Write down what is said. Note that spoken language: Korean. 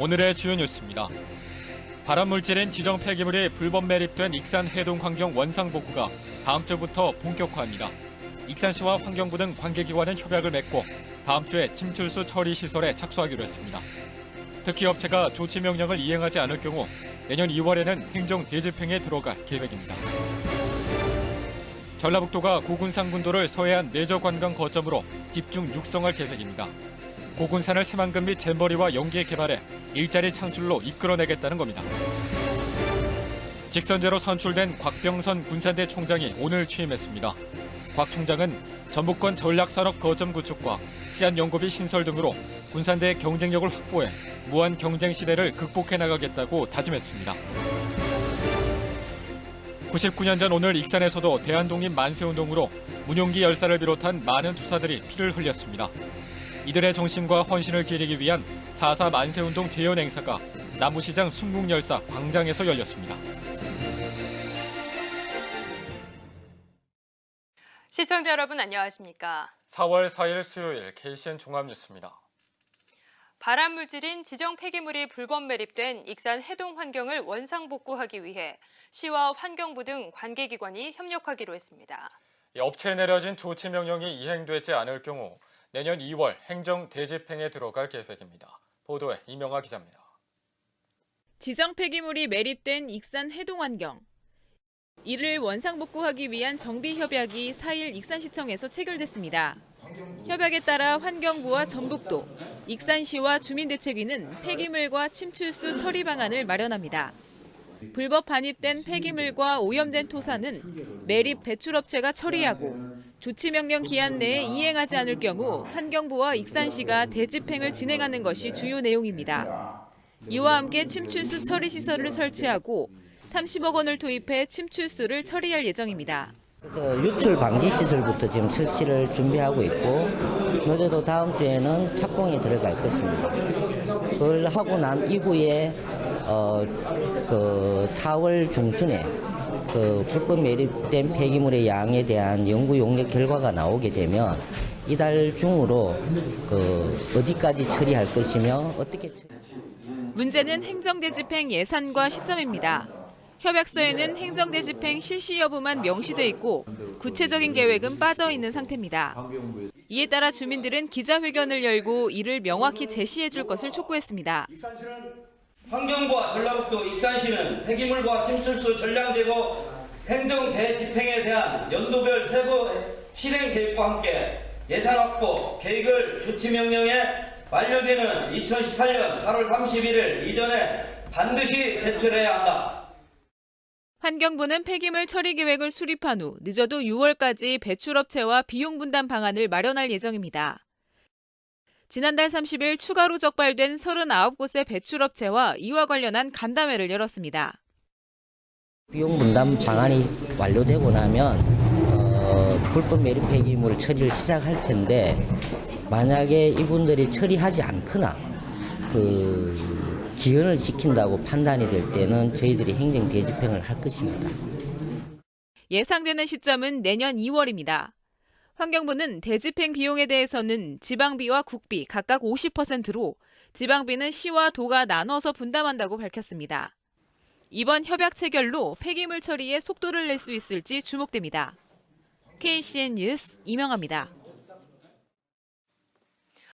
오늘의 주요 뉴스입니다. 발암물질인 지정 폐기물이 불법 매립된 익산 해동 환경 원상 복구가 다음 주부터 본격화합니다. 익산시와 환경부 등 관계기관은 협약을 맺고 다음 주에 침출수 처리 시설에 착수하기로 했습니다. 특히 업체가 조치 명령을 이행하지 않을 경우 내년 2월에는 행정 대집행에 들어갈 계획입니다. 전라북도가 고군산군도를 서해안 내저 관광 거점으로 집중 육성할 계획입니다. 고군산을 새만금 및 잼버리와 연계 개발해 일자리 창출로 이끌어내겠다는 겁니다. 직선제로 선출된 곽병선 군산대 총장이 오늘 취임했습니다. 곽 총장은 전북권 전략산업 거점 구축과 씨앗연구비 신설 등으로 군산대의 경쟁력을 확보해 무한 경쟁 시대를 극복해 나가겠다고 다짐했습니다. 99년 전 오늘 익산에서도 대한독립 만세운동으로 문용기 열사를 비롯한 많은 투사들이 피를 흘렸습니다. 이들의 정신과 헌신을 기리기 위한 4.4 만세운동 재현 행사가 나무시장 순국열사 광장에서 열렸습니다. 시청자 여러분 안녕하십니까? 4월 4일 수요일 KCN 종합뉴스입니다. 발암 물질인 지정 폐기물이 불법 매립된 익산 해동 환경을 원상 복구하기 위해 시와 환경부 등 관계기관이 협력하기로 했습니다. 이 업체에 내려진 조치 명령이 이행되지 않을 경우 내년 2월 행정 대집행에 들어갈 계획입니다. 보도에 이명아 기자입니다. 지정 폐기물이 매립된 익산 해동환경. 이를 원상복구하기 위한 정비 협약이 4일 익산시청에서 체결됐습니다. 협약에 따라 환경부와 전북도, 익산시와 주민대책위는 폐기물과 침출수 처리 방안을 마련합니다. 불법 반입된 폐기물과 오염된 토사는 매립 배출업체가 처리하고 조치 명령 기한 내에 이행하지 않을 경우 환경부와 익산시가 대집행을 진행하는 것이 주요 내용입니다. 이와 함께 침출수 처리 시설을 설치하고 30억 원을 투입해 침출수를 처리할 예정입니다. 그래서 유출 방지 시설부터 지금 설치를 준비하고 있고 늦어도 다음 주에는 착공이 들어갈 것입니다. 그걸 하고 난 이후에 어, 그 4월 중순에 그 불법 매립된 폐기물의 양에 대한 연구 용역 결과가 나오게 되면 이달 중으로 그 어디까지 처리할 것이며 어떻게 문제는 행정대집행 예산과 시점입니다. 협약서에는 행정대집행 실시 여부만 명시돼 있고 구체적인 계획은 빠져 있는 상태입니다. 이에 따라 주민들은 기자회견을 열고 이를 명확히 제시해 줄 것을 촉구했습니다. 환경부와 전라북도 익산시는 폐기물과 침출수 전량 제거 행정 대집행에 대한 연도별 세부 실행 계획과 함께 예산 확보 계획을 조치 명령에 완료되는 2018년 8월 31일 이전에 반드시 제출해야 한다. 환경부는 폐기물 처리 계획을 수립한 후 늦어도 6월까지 배출업체와 비용 분담 방안을 마련할 예정입니다. 지난달 30일 추가로 적발된 39곳의 배출업체와 이와 관련한 간담회를 열었습니다. 비용 분담 방안이 완료되고 나면 어, 불법 매립 폐기물 처리를 시작할 텐데 만약에 이분들이 처리하지 않거나 그 지연을 시킨다고 판단이 될 때는 저희들이 행정 대집행을 할 것입니다. 예상되는 시점은 내년 2월입니다. 환경부는 대집행 비용에 대해서는 지방비와 국비 각각 50%로 지방비는 시와 도가 나눠서 분담한다고 밝혔습니다. 이번 협약 체결로 폐기물 처리에 속도를 낼 수 있을지 주목됩니다. KCN 뉴스 이명아입니다.